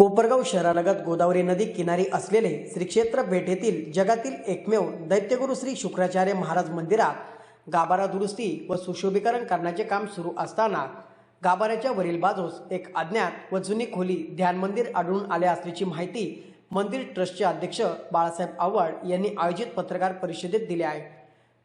कोपरगाव शहरालगत गोदावरी नदी किनारी असलेले श्री क्षेत्र भेट येथील जगातील एकमेव दैत्यगुरु श्री शुक्राचार्य महाराज मंदिरात गाभारा दुरुस्ती व सुशोभीकरण करण्याचे काम सुरू असताना गाभाऱ्याच्या वरील बाजूस एक अज्ञात व जुनी खोली ध्यान मंदिर आढळून आले असल्याची माहिती मंदिर ट्रस्टचे अध्यक्ष बाळासाहेब आव्हाड यांनी आयोजित पत्रकार परिषदेत दिली आहे.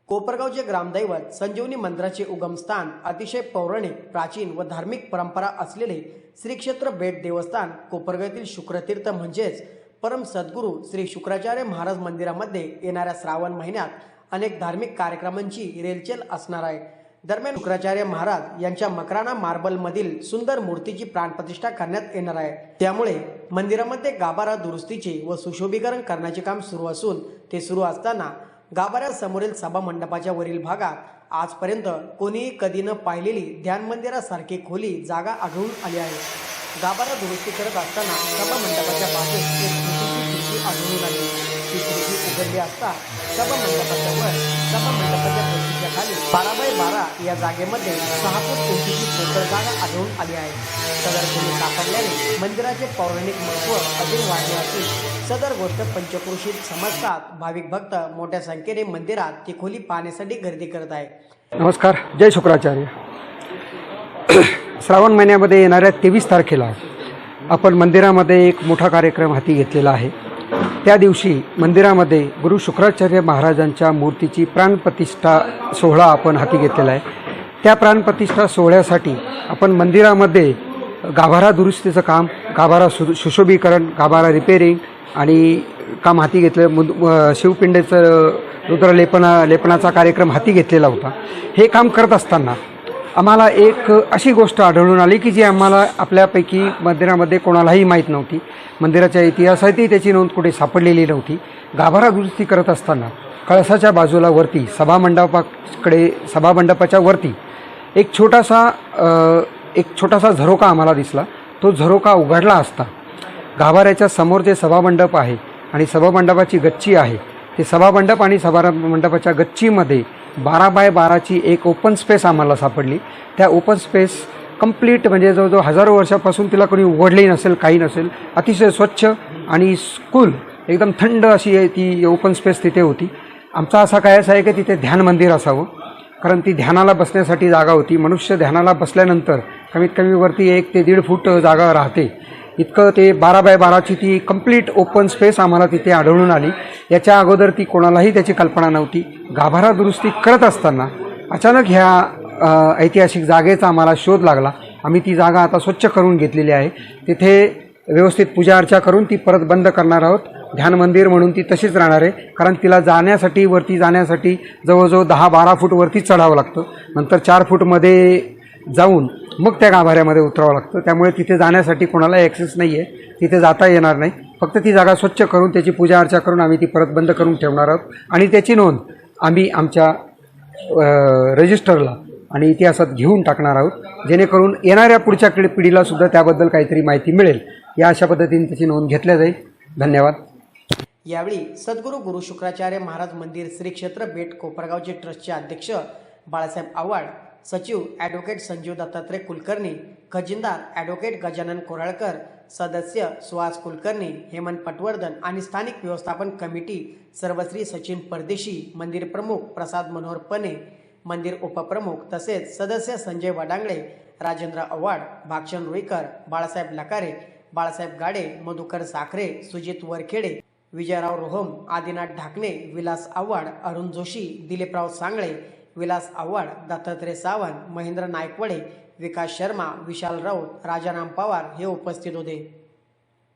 कोपरगावचे ग्रामदैवत संजीवनी मंदिराचे उगमस्थान अतिशय पौराणिक प्राचीन व धार्मिक परंपरा असलेले श्री क्षेत्र बेट देवस्थान कोपरगावतील शुक्रतीर्थ म्हणजेच परम सद्गुरू श्री शुक्राचार्य महाराज मंदिरामध्ये येणाऱ्या श्रावण महिन्यात अनेक धार्मिक कार्यक्रमांची रेलचेल असणार आहे. दरम्यान शुक्राचार्य महाराज यांच्या मकराना मार्बल मधील सुंदर मूर्तीची प्राणप्रतिष्ठा करण्यात येणार आहे. त्यामुळे मंदिरामध्ये गाभारा दुरुस्तीचे व सुशोभीकरण करण्याचे काम सुरू असून ते सुरू असताना गाभाऱ्यासमोरील सभा मंडपाच्या वरील भागात आजपर्यंत कोणीही कधी न पाहिलेली ध्यान मंदिरासारखी खोली जागा आढळून आली आहे. गाभारा दुरुस्ती करत असताना सभा मंडपाच्या बाजूस एक छोटीशी खिडकी आढळून आली. उघडली असता सभा मंडपाच्या वर सभा मंडपाच्या खाली बारा बाय बारा या जागेमध्ये सहा फूट उंचीची पोकळ जागा आढळून आली आहे. सदर खोली सापडल्याने मंदिराचे पौराणिक महत्त्व अजून वाढले असून सदर गोष्ट पंचक्रोशीत समजतात. भाविक भक्त मोठ्या संख्येने मंदिरात ती खोली पाहण्यासाठी गर्दी करत आहे नमस्कार जय शुक्राचार्य. श्रावण महिन्यामध्ये येणाऱ्या तेवीस तारखेला आपण मंदिरामध्ये एक मोठा कार्यक्रम हाती घेतलेला आहे. त्या दिवशी मंदिरामध्ये गुरु शुक्राचार्य महाराजांच्या मूर्तीची प्राणप्रतिष्ठा सोहळा आपण हाती घेतलेला आहे. त्या प्राणप्रतिष्ठा सोहळ्यासाठी आपण मंदिरामध्ये गाभारा दुरुस्तीचं काम गाभारा सु सुशोभीकरण गाभारा रिपेरिंग आणि काम हाती घेतलं. मुद शिवपिंडेचं रुद्रलेपना लेपनाचा कार्यक्रम हाती घेतलेला होता. हे काम करत असताना आम्हाला एक अशी गोष्ट आढळून आली की जी आम्हाला आपल्यापैकी मंदिरामध्ये कोणालाही माहीत नव्हती. मंदिराच्या इतिहासातही त्याची नोंद कुठे सापडलेली नव्हती. गाभारा दुरुस्ती करत असताना कळसाच्या बाजूला वरती सभामंडपाकडे सभामंडपाच्या वरती एक छोटासा एक छोटासा झरोका आम्हाला दिसला. तो झरोका उघडला असता. गाभाऱ्याच्या समोर जे सभामंडप आहे आणि सभामंडपाची गच्ची आहे ते सभामंडप आणि सभा मंडपाच्या गच्चीमध्ये बारा बाय बाराची एक ओपन स्पेस आम्हाला सापडली. त्या ओपन स्पेस कंप्लीट म्हणजे जवळजवळ हजारो वर्षापासून तिला कोणी उघडली नसेल काही नसेल. अतिशय स्वच्छ आणि स्कूल एकदम थंड अशी आहे ती ओपन स्पेस तिथे होती. आमचा असा काय असा आहे की तिथे ध्यान मंदिर असावं. कारण ती ध्यानाला बसण्यासाठी जागा होती. मनुष्य ध्यानाला बसल्यानंतर कमीत कमी वरती एक ते दीड फूट जागा राहते. इतकं ते बारा बाय बाराची ती कंप्लीट ओपन स्पेस आम्हाला तिथे आढळून आली. याच्या अगोदर ती कोणालाही त्याची कल्पना नव्हती. गाभारा दुरुस्ती करत असताना अचानक ह्या ऐतिहासिक जागेचा आम्हाला शोध लागला. आम्ही ती जागा आता स्वच्छ करून घेतलेली आहे. तिथे व्यवस्थित पूजा अर्चा करून ती परत बंद करणार आहोत. ध्यान मंदिर म्हणून ती तशीच राहणार आहे. कारण तिला जाण्यासाठी वरती जाण्यासाठी जवळजवळ दहा बारा फूट वरती चढावं लागतं. नंतर चार फूटमध्ये जाऊन मग त्या गाभाऱ्यामध्ये उतरावं लागतं. त्यामुळे तिथे जाण्यासाठी कोणाला ॲक्सेस नाही आहे तिथे जाता येणार नाही. फक्त ती जागा स्वच्छ करून त्याची पूजा अर्चा करून आम्ही ती परत बंद करून ठेवणार आहोत. आणि त्याची नोंद आम्ही आमच्या रजिस्टरला आणि इतिहासात घेऊन टाकणार आहोत. जेणेकरून येणाऱ्या पुढच्या पिढीला सुद्धा त्याबद्दल काहीतरी माहिती मिळेल. या अशा पद्धतीने त्याची नोंद घेतल्या जाईल. धन्यवाद. यावेळी सद्गुरू गुरु शुक्राचार्य महाराज मंदिर श्री क्षेत्र बेट कोपरगावचे ट्रस्टचे अध्यक्ष बाळासाहेब आव्हाड सचिव ॲडव्होकेट संजीव दत्तात्रय कुलकर्णी खजिनदार ॲडव्होकेट गजानन कोराळकर सदस्य सुहास कुलकर्णी हेमंत पटवर्धन आणि स्थानिक व्यवस्थापन कमिटी सर्वश्री सचिन परदेशी मंदिर प्रमुख प्रसाद मनोहर पने मंदिर उपप्रमुख तसेच सदस्य संजय वडांगळे राजेंद्र आव्हाड भाक्षण रुईकर बाळासाहेब लकारे बाळासाहेब गाडे मधुकर साखरे सुजित वरखेडे विजयराव रोहम आदिनाथ ढाकणे विलास आव्हाड अरुण जोशी दिलीपराव सांगळे विलास आव्हाड दत्तात्रय सावंत महेंद्र नायकवडे विकास शर्मा विशाल राऊत राजाराम पवार हे उपस्थित होते.